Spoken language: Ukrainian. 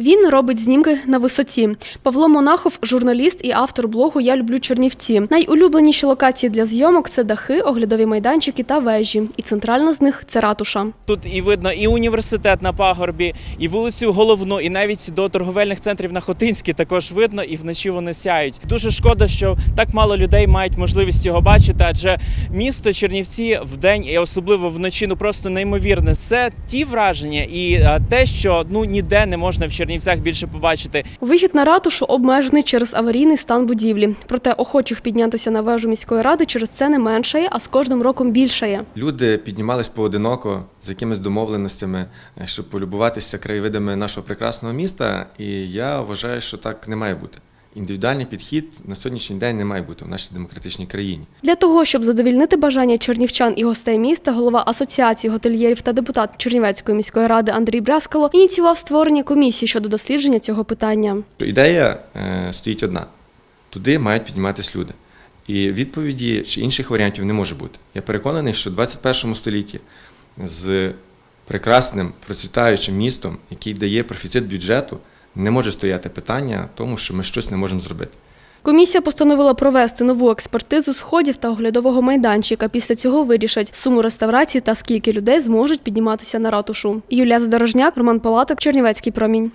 Він робить знімки на висоті. Павло Монахов, журналіст і автор блогу Я люблю Чернівці. Найулюбленіші локації для зйомок це дахи, оглядові майданчики та вежі. І центральна з них це ратуша. Тут і видно і університет на пагорбі, і вулицю головну, і навіть до торговельних центрів на Хотинській також видно, і вночі вони сяють. Дуже шкода, що так мало людей мають можливість його бачити, адже місто Чернівці в день і особливо вночі ну просто неймовірне. Це ті враження і те, що ну ніде не можна в Чернівцях більше побачити. Вихід на ратушу обмежений через аварійний стан будівлі. Проте охочих піднятися на вежу міської ради через це не меншає, а з кожним роком більшає. Люди піднімались поодиноко з якимись домовленостями, щоб полюбуватися краєвидами нашого прекрасного міста. І я вважаю, що так не має бути. Індивідуальний підхід на сьогоднішній день не має бути в нашій демократичній країні. Для того, щоб задовільнити бажання чернівчан і гостей міста, голова Асоціації готельєрів та депутат Чернівецької міської ради Андрій Брязкало ініціював створення комісії щодо дослідження цього питання. Ідея е, стоїть одна: туди мають підніматись люди. І відповіді чи інших варіантів не може бути. Я переконаний, що в 21 столітті з прекрасним процвітаючим містом, який дає профіцит бюджету, не може стояти питання тому, що ми щось не можемо зробити. Комісія постановила провести нову експертизу сходів та оглядового майданчика. Після цього вирішать суму реставрації та скільки людей зможуть підніматися на ратушу. Юлія Задорожняк, Роман Палаток, Чернівецький промінь.